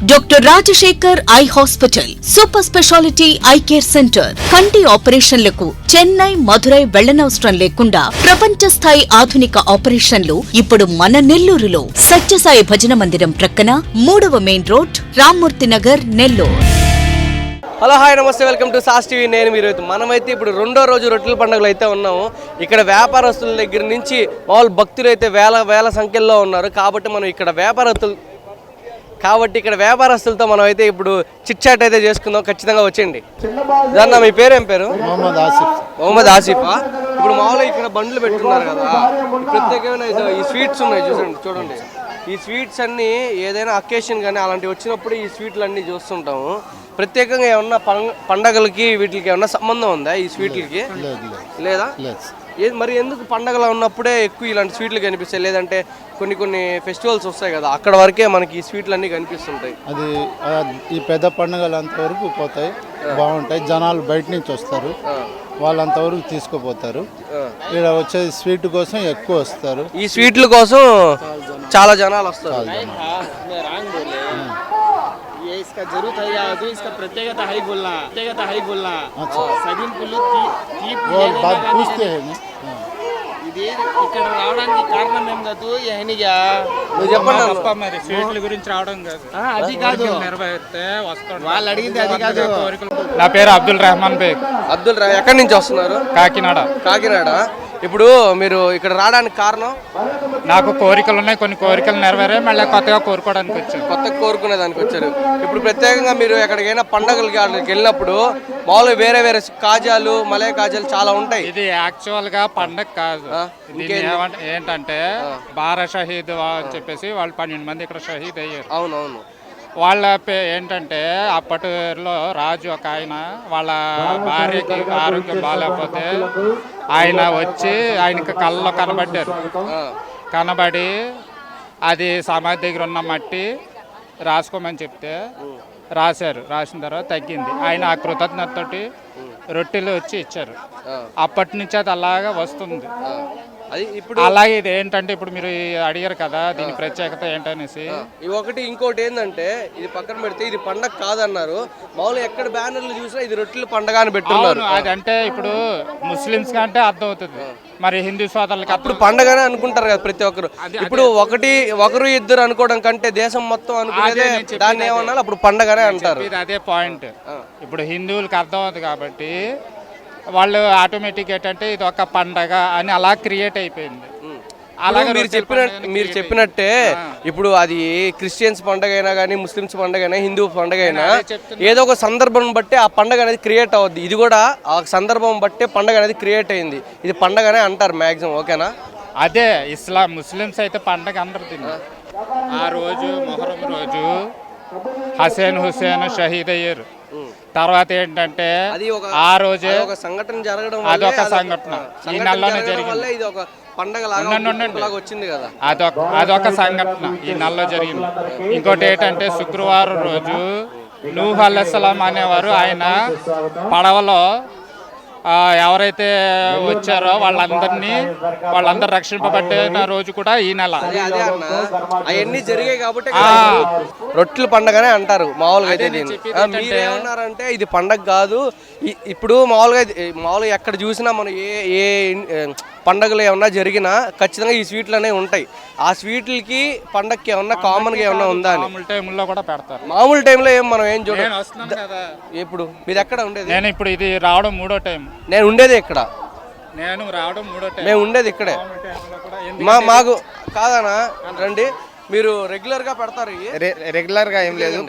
Doctor Rajasekhar eye hospital super speciality eye care centre కంటి ఆపరేషన్లకు చెన్నై మధురై వెళ్ళనవసరం లేకుండా ప్రపంచ స్థాయి ఆధునిక ఆపరేషన్లు ఇప్పుడు మన నెల్లూరులో సత్యసాయి భజన మందిరం ప్రక్కన మూడవ main road Rammurthy Nagar Nellore hello hi నమస్తే వెల్కమ్ టు సాస్ టీవీ నేను మీరు మనమైతే ఇప్పుడు రెండో రోజు రొట్టెల పండుగలు అయితే ఉన్నాము. ఇక్కడ వ్యాపారస్తుల దగ్గర నుంచి మామూలు భక్తులు అయితే వేల వేల సంఖ్యలో ఉన్నారు. కాబట్టి మనం ఇక్కడ వ్యాపారస్తులు కాబట్టి ఇక్కడ వ్యాపారస్తులతో మనం అయితే ఇప్పుడు చిట్ చాట్ అయితే చేసుకుందాం. ఖచ్చితంగా వచ్చేయండి. దాన్న మీ పేరు ఏం పేరు? మొహమ్మద్ ఆసిఫ్. మొహమ్మద్ ఆసిఫా? ఇప్పుడు మామూలుగా ఇక్కడ బండ్లు పెట్టున్నారు కదా. ప్రత్యేకమైన ఈ స్వీట్స్ ఉన్నాయి చూడండి చూడండి. ఈ స్వీట్స్ అన్నీ ఏదైనా అకేషన్ కానీ అలాంటివి వచ్చినప్పుడు ఈ స్వీట్లు అన్నీ చూస్తుంటాము. ప్రత్యేకంగా ఏమన్నా పండ- పండగలకి వీటికి ఏమన్నా సంబంధం ఉందా ఈ స్వీట్లకి? లేదు. ఏ మరి ఎందుకు పండగలు ఉన్నప్పుడే ఎక్కువ ఇలాంటి స్వీట్లు కనిపిస్తాయి? లేదంటే కొన్ని కొన్ని ఫెస్టివల్స్ వస్తాయి కదా అక్కడ వరకే మనకి ఈ స్వీట్లు అన్నీ కనిపిస్తుంటాయి. అది ఆ, ఈ పెద్ద పండుగలు అంతవరకు పోతాయి బాగుంటాయి. జనాలు బయట నుంచి వస్తారు. వాళ్ళు అంతవరకు తీసుకుపోతారు. ఇక్కడ వచ్చేది స్వీట్ కోసం ఎక్కువ వస్తారు. ఈ స్వీట్ల కోసం చాలా జనాలు. వస్తారు. इसका जरूरत है या जो इसका प्रत्येकता है बोलना प्रत्येकता है बोलना సగం పుల్లు తీ- తీపి वो ఏదైనా बात కానీ पूछते हैं ना हाँ। ఇది ఇక్కడ రావడానికి కారణం ఏం కాదు ఎహనిగా నువ్వు చెప్పండి అన్న. తప్ప మరి స్వీట్ల గురించి రావడం కాదు అది కాదు నెరవేరితే వస్తాడు వాళ్ళు అడిగింది అది కాదు నా పేరు అబ్దుల్ రెహమాన్ బేగ్ అబ్దుల్ రా ఎక్కడి నుంచి వస్తున్నారు కాకినాడ కాకినాడ ఇప్పుడు మీరు ఇక్కడ రావడానికి కారణం నాకు కోరికలు ఉన్నాయి కొన్ని కోరికలు నెరవేరే మళ్ళీ కొత్తగా కోరుకోవడానికి వచ్చాను. కొత్త కోరుకునే దానికి వచ్చారు. ఇప్పుడు ప్రత్యేకంగా మీరు ఎక్కడికైనా పండగలకి అక్కడికి వెళ్ళినప్పుడు మామూలుగా వేరే వేరే కాజాలు మలయ కాజాలు చాలా ఉంటాయి. ఇది యాక్చువల్గా పండగ కాదు. ఏంటంటే బారా షహీద్ అని చెప్పేసి వాళ్ళు పన్నెండు మంది ఇక్కడ షహీద్ అయ్యారు. అవునవును. వాళ్ళ ఏంటంటే అప్పటిలో రాజు ఒక ఆయన వాళ్ళ భార్యకి ఆరోగ్యం బాగాలేకపోతే ఆయన వచ్చి ఆయనకి కళ్ళలో కనబడ్డారు. కనబడి అది సమాధి దగ్గర ఉన్న మట్టి రాసుకోమని చెప్తే రాశారు. రాసిన తర్వాత తగ్గింది. ఆయన ఆ కృతజ్ఞతతోటి రొట్టెలు వచ్చి ఇచ్చారు. అప్పటి నుంచి అది అలాగా వస్తుంది. అది ఇప్పుడు అలాగే ఇది ఏంటంటే ఇప్పుడు మీరు అడిగారు కదా దీని ప్రత్యేకత ఏంటనేసి. ఇవి ఒకటి ఇంకోటి ఏంటంటే ఇది పక్కన పెడితే ఇది పండగ కాదన్నారు. మామూలుగా ఎక్కడ బ్యానర్లు చూసినా ఇది రొట్టెల పండగ అని పెట్టున్నారు. అవును అది అంటే ఇప్పుడు ముస్లిమ్స్ కంటే అర్థం అవుతుంది మరి హిందూ సోదరులకి ఇప్పుడు పండగనే అనుకుంటారు కదా ప్రతి ఒక్కరు. ఇప్పుడు ఒకటి ఒకరు ఇద్దరు అనుకోవడం కంటే దేశం మొత్తం అనుకునేదే దాన్ని ఏమన్నా అప్పుడు పండగనే అంటారు. ఇది అదే పాయింట్ ఇప్పుడు హిందువులకి అర్థం అవుతుంది కాబట్టి వాళ్ళు ఆటోమేటిక్ ఏంటంటే ఇది ఒక పండగ అని అలా క్రియేట్ అయిపోయింది. అలాగే మీరు పండగని మీరు చెప్పినట్టే ఇప్పుడు అది క్రిస్టియన్స్ పండగ అయినా కానీ ముస్లిమ్స్ పండగ అయినా హిందూ పండగ అయినా ఏదో ఒక సందర్భం బట్టి ఆ పండగ అనేది క్రియేట్ అవుద్ది. ఇది కూడా ఆ సందర్భం బట్టే పండగ అనేది క్రియేట్ అయింది. ఇది పండగనే అంటారు మాక్సిమం ఓకేనా? అదే ఇస్లాం ముస్లిమ్స్ అయితే పండగ అందరు ఆ రోజు మొహరం రోజు హసేన్ హుసేన్ షహీద్ అయ్యారు తర్వాత ఏంటంటే ఆ రోజే ఒక సంఘటన జరగడం అదొక సంఘటన. ఈ నెలలోనే జరిగింది. ఇది ఒక పండగ వచ్చింది కదా అదొక అదొక సంఘటన ఈ నెలలో జరిగింది ఇంకోటి ఏంటంటే శుక్రవారం రోజు నూహ్ అల్లసలాం అనేవారు ఆయన పడవలో ఎవరైతే వచ్చారో వాళ్ళందరినీ వాళ్ళందరూ రక్షింపబడిన రోజు కూడా ఈ నెల. అదే అదే అన్న. అవన్నీ జరిగాయి కాబట్టి రొట్టెల పండగనే అంటారు మామూలుగా అయితే మీరేమన్నారంటే ఇది పండగ కాదు ఇప్పుడు మామూలుగా మామూలుగా ఎక్కడ చూసినా మనం ఏ ఏ, పండగలు ఏమన్నా జరిగినా ఖచ్చితంగా ఈ స్వీట్లు అనేవి ఉంటాయి. ఆ స్వీట్లకి పండగకి ఏమన్నా కామన్గా ఏమన్నా ఉందా అని? మామూలు టైంలో కూడా పెడతారు. మామూలు టైంలో ఏం మనం ఏం చూడ నేను వస్తున్నాను కదా. ఇప్పుడు మీరు ఎక్కడ ఉండేది? నేను ఇప్పుడు ఇది రావడం మూడో టైం. నేను ఉండేది ఇక్కడ. నేను రావడం మూడో టైం. మేము ఉండేది ఇక్కడే. టైంలో కూడా మా మాకు కాదనా రండి. మీరు రెగ్యులర్గా పెడతారు ఇవి? రెగ్యులర్గా ఏం లేదు.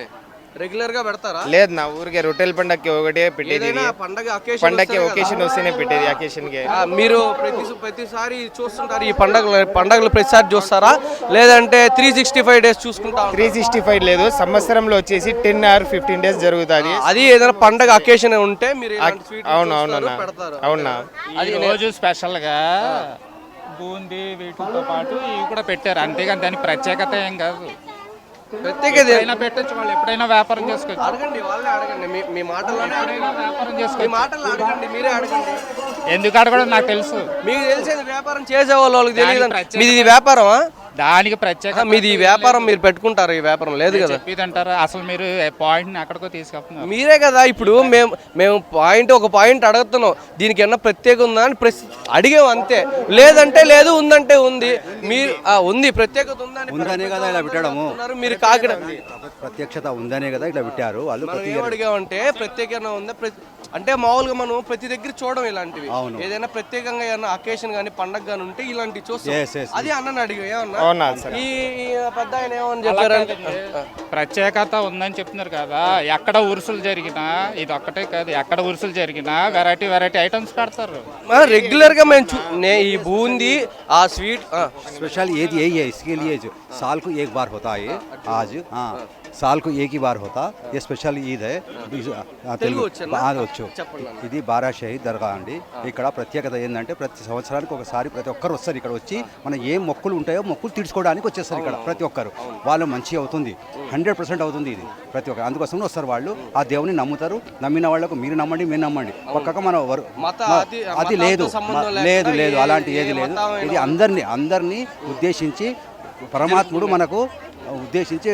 రెగ్యులర్గా పెడతారా? లేదు నా ఊరికే రొట్టెల పండగకి ఒకటే పెట్టేది. ఏదైనా పండగ పండగకి ఒకేషన్ వస్తేనే పెట్టేది అకేషన్కి ఆ, మీరు ప్రతి ప్రతిసారి చూస్తుంటారు ఈ పండగలు పండగలు ప్రతిసారి చూస్తారా? లేదంటే త్రీ సిక్స్టీ ఫైవ్ డేస్ చూసుకుంటా ఉంటారా? త్రీ సిక్స్టీ ఫైవ్ లేదు సంవత్సరంలో వచ్చేసి టెన్ ఆర్ ఫిఫ్టీన్ డేస్ జరుగుతుంది. అది ఏదైనా పండగ అకేషన్ ఉంటే మీరు ఇలాంటి sweet అవును చూస్తారు, అవునన్నా పెడతారు. అవునా? ఈ రోజు స్పెషల్గా బూందీ వీటితో పాటు ఇవి కూడా పెట్టారు. అంతేగాని దాని ప్రత్యేకత ఏం కాదు. ప్రత్యేకత పెట్టచ్చు వాళ్ళు ఎప్పుడైనా వ్యాపారం చేసుకోవచ్చు. అడగండి వాళ్ళే అడగండి. మీ మీ మాటల్లోనే అడగండి. వ్యాపారం మీ చేసుకోవచ్చు. మాటల్లో అడగండి మీరే అడగండి. ఎందుకు అడగడం నాకు తెలుసు. మీకు తెలిసేది వ్యాపారం చేసే వాళ్ళు వాళ్ళకి తెలియదు మీది ఇది వ్యాపారమా? దానికి ప్రత్యేక మీది ఈ వ్యాపారం మీరు పెట్టుకుంటారు ఈ వ్యాపారం లేదు కదా? చెప్పేది అంటారు అసలు మీరు పాయింట్ని ఎక్కడికో తీసుకెళ్తున్నారు. మీరే కదా ఇప్పుడు మేము మేము పాయింట్ ఒక పాయింట్ అడుగుతున్నాం దీనికి ఏమన్నా ప్రత్యేక ఉందా అని ప్రశ్న అడిగాం అంతే. లేదంటే లేదు ఉందంటే ఉంది. మీరు ఆ, ఉంది ప్రత్యేకత ఉందని ఉందనే కదా ఇలా పెట్టడము. ఉన్నారు, మీరు కాకినాడ ప్రత్యక్షత ఉందనే కదా ఇట్లా పెట్టారు వాళ్ళు మనం ప్రతి ఏం అడిగామంటే ప్రత్యేకంగా ఉందా ప్రతి- అంటే మామూలుగా మనం ప్రతి దగ్గర చూడడం ఇలాంటివి అవును. ఏదైనా ప్రత్యేకంగా ఏదైనా అకేషన్ కానీ పండగ కానీ ఉంటే ఇలాంటివి Yes, చూస్తాం yes. అది అన్నని అడిగా ఏమన్నా అవునా సార్ ఈ ఈ పెద్ద ఆయన ఏమని చెప్పారంటే ప్రత్యేకత ఉందని చెప్తున్నారు కదా ఎక్కడ ఉరుసులు జరిగినా ఇది ఒక్కటే కాదు ఎక్కడ ఉరుసులు జరిగినా వెరైటీ వెరైటీ ఐటమ్స్ పెడతారు రెగ్యులర్ గా మేము చూ- నే- ఈ బూందీ ఆ స్వీట్ स्पेशल ईद यही है इसके लिए जो साल को एक बार होता है ये आज हाँ సాల్కు ఏకి బార్ హోతా ఏ స్పెషల్ ఈద్ తెలుగు వచ్చు ఇది బారాషాహి దర్గా అండి. ఇక్కడ ప్రత్యేకత ఏంటంటే ప్రతి సంవత్సరానికి ఒకసారి ప్రతి ఒక్కరు వస్తారు ఇక్కడ వచ్చి. మన ఏం మొక్కులు ఉంటాయో మొక్కులు తీర్చుకోవడానికి వచ్చేస్తారు ఇక్కడ ప్రతి ఒక్కరు. వాళ్ళు మంచి అవుతుంది. హండ్రెడ్ పర్సెంట్ అవుతుంది ఇది. ప్రతి ఒక్కరు అందుకోసం వస్తారు వాళ్ళు. ఆ దేవుని నమ్ముతారు. నమ్మిన వాళ్ళకు మీరు నమ్మండి మీరు నమ్మండి. ఒక్కొక్క మన అది లేదు. లేదు లేదు. అలాంటి ఏది లేదు. ఇది అందరినీ అందరినీ ఉద్దేశించి పరమాత్ముడు మనకు ఉద్దేశించి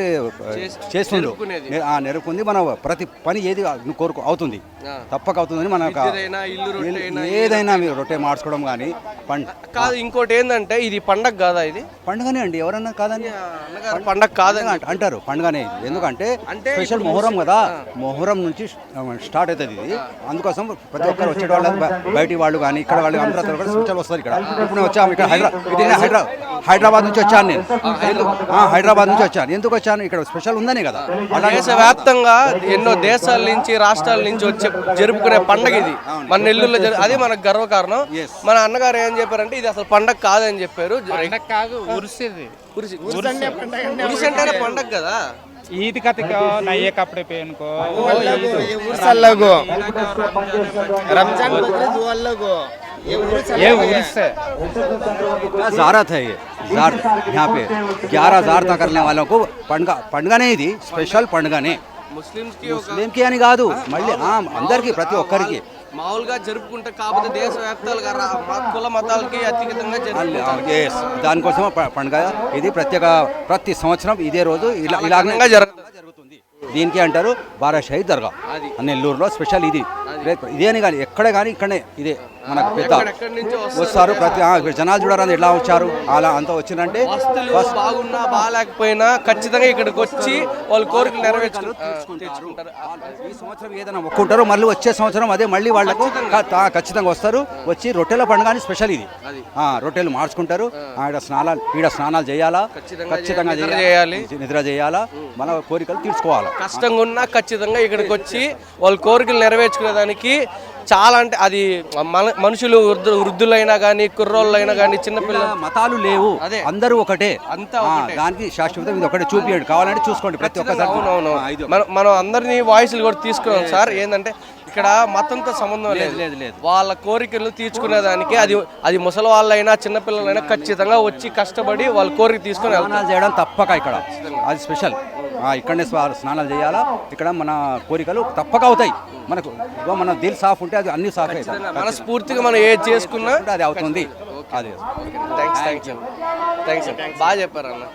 ఆ నెరుకుంది మన ప్రతి పని ఏది నువ్వు కోరుకో అవుతుంది. తప్పక అవుతుందని మన ఏదైనా మీరు రొట్టె మార్చుకోవడం కానీ కాదు ఇంకోటి ఏంటంటే ఇది పండగ కాదా ఇది? పండుగనే అండి ఎవరన్నా కాదని పండగ కాదని అంట- అంటారు పండుగనే. ఎందుకంటే స్పెషల్ మొహరం కదా మొహరం నుంచి స్టార్ట్ అవుతుంది ఇది. అందుకోసం ప్రతి ఒక్కరు వచ్చే వాళ్ళు బయటి వాళ్ళు కానీ ఇక్కడ వాళ్ళు అందరూ కూడా స్పెషల్ వస్తారు ఇక్కడ. ఇప్పుడు వచ్చాము ఇక్కడ హైదరా ఇది నేను హైదరా హైదరాబాద్ నుంచి వచ్చాను నేను. హైదరాబాద్ నుంచి వచ్చాను ఎందుకు వచ్చాను ఇక్కడ స్పెషల్ ఉందనే కదా. దేశవ్యాప్తంగా ఎన్నో దేశాల నుంచి రాష్ట్రాల నుంచి వచ్చే జరుపుకునే పండగ ఇది. మన నెల్లూరులో అది మనకు గర్వకారణం మన అన్నగారు ఏం చెప్పారంటే ఇది అసలు పండగ కాదని చెప్పారు. పండగ కాదు ఉరుసు అంటేనే పండగ కదా. ఈద్ కథకో నయ్యే కప్పడే పేనుకో. ये उर्स अलग हो रमजान बकरीद वो अलग हो ये उर्स ఏ अलग है ఉరుసే क्या जारत है ये जार यहाँ पे ग्यारह हजार तक करने वालों को పండుగ పండుగనే ఇది స్పెషల్ పండుగనే ముస్లిమ్స్ కి ఒక ముస్లింకి అని కాదు మళ్ళీ ఆ, అందరికీ ప్రతి ఒక్కరికి మామూలుగా జరుపుకుంటే కాకపోతే దేశవ్యాప్తాలుగా రా- మ- కుల మతాలకి అతీతంగా జరుపుకుంటారు ఎస్ దానికోసం ప- పండుగ ఇది ప్రత్యేక ప్రతి సంవత్సరం ఇదే రోజు ఇలా ఇలాగనే ఘనంగా జరుగుతుంది. జరుగుతుంది దీనికి అంటారు బారా షహీద్ దర్గా నెల్లూరులో స్పెషల్ ఇది రేపు ఇదే అని కానీ ఎక్కడ కానీ ఇక్కడనే ఇదే మనకు పెద్ద. వస్తారు ప్రతి జనాలు చూడాలని ఎట్లా వచ్చారు అలా అంతా వచ్చిందంటే బాగున్నా బాగాలేకపోయినా ఖచ్చితంగా ఇక్కడికి వచ్చి వాళ్ళ కోరికలు నెరవేర్చుకుంటారు. ఈ సంవత్సరం ఏదైనా మొక్కుంటారో మళ్ళీ వచ్చే సంవత్సరం అదే మళ్ళీ వాళ్ళకు ఖచ్చితంగా. వస్తారు. వచ్చి రొట్టెల పండుగ అని స్పెషల్ ఇది. ఆ, రొట్టెలు మార్చుకుంటారు. ఆడ స్నానాలు ఈడ స్నానాలు చేయాలా? ఖచ్చితంగా చేయాలి. నిద్ర చేయాలా. మన కోరికలు తీర్చుకోవాలా? కష్టంగా ఉన్నా ఖచ్చితంగా ఇక్కడికి వచ్చి వాళ్ళ కోరికలు నెరవేర్చుకునేదానికి చాలా అంటే అది మన మనుషులు వృద్ధు వృద్ధులైనా కానీ కుర్రోళ్ళైనా కానీ చిన్నపిల్లలు మతాలు లేవు. అదే. అందరూ ఒకటే. అంతా. దానికి శాశ్వతం ఇది ఒకటే చూపియండి. కావాలంటే చూసుకోండి ప్రతి ఒక్కసారి అవునవును. మనం మనం అందరినీ వాయిస్లు కూడా తీసుకున్నాం సార్. ఏంటంటే ఇక్కడ మతంతో సంబంధం లేదు లేదు, లేదు. వాళ్ళ కోరికలు తీర్చుకునేదానికి అది అది ముసలి వాళ్ళైనా చిన్నపిల్లలైనా ఖచ్చితంగా వచ్చి కష్టపడి వాళ్ళ కోరిక తీసుకుని చేయడం తప్పక ఇక్కడ. అది స్పెషల్. ఇక్కడనే స్నానాలు చేయాలా? ఇక్కడ మన కోరికలు తప్పక అవుతాయి. మనకు మన దిల్ సాఫ్ ఉంటే అది అన్ని సాఫ్ అవుతాయి మనస్ఫూర్తిగా మనం ఏది చేసుకున్నా అది అవుతుంది. అది. థ్యాంక్స్ థ్యాంక్స్ థ్యాంక్స్ బాగా చెప్పారు అన్న